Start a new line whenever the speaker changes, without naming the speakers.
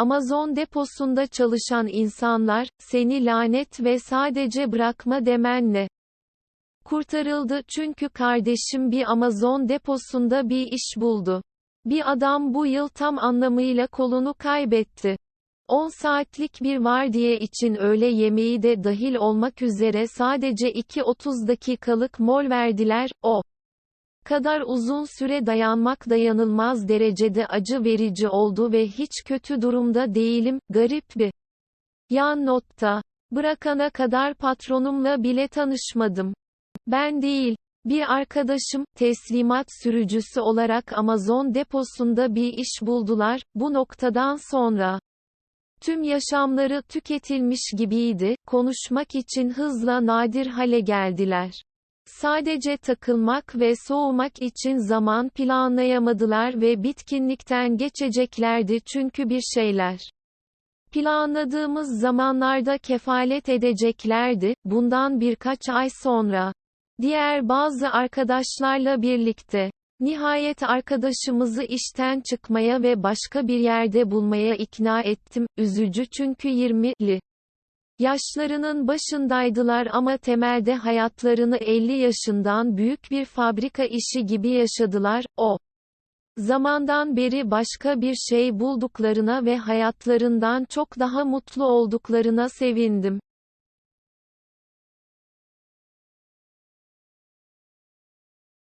Amazon deposunda çalışan insanlar, seni lanet ve sadece bırakma demenle. Kurtarıldı çünkü kardeşim bir Amazon deposunda bir iş buldu. Bir adam bu yıl tam anlamıyla kolunu kaybetti. 10 saatlik bir vardiya için öğle yemeği de dahil olmak üzere sadece 2-30 dakikalık mol verdiler, o kadar uzun süre dayanmak dayanılmaz derecede acı verici oldu ve hiç kötü durumda değilim, garip bir. Yan notta. Bırakana kadar patronumla bile tanışmadım. Ben değil. Bir arkadaşım, teslimat sürücüsü olarak Amazon deposunda bir iş buldular, bu noktadan sonra. Tüm yaşamları tüketilmiş gibiydi, konuşmak için hızla nadir hale geldiler. Sadece takılmak ve soğumak için zaman planlayamadılar ve bitkinlikten geçeceklerdi çünkü bir şeyler. Planladığımız zamanlarda kefalet edeceklerdi, bundan birkaç ay sonra. Diğer bazı arkadaşlarla birlikte. Nihayet arkadaşımızı işten çıkmaya ve başka bir yerde bulmaya ikna ettim, üzücü çünkü 20'li. Yaşlarının başındaydılar ama temelde hayatlarını 50 yaşından büyük bir fabrika işi gibi yaşadılar, o zamandan beri başka bir şey bulduklarına ve hayatlarından çok daha mutlu olduklarına sevindim.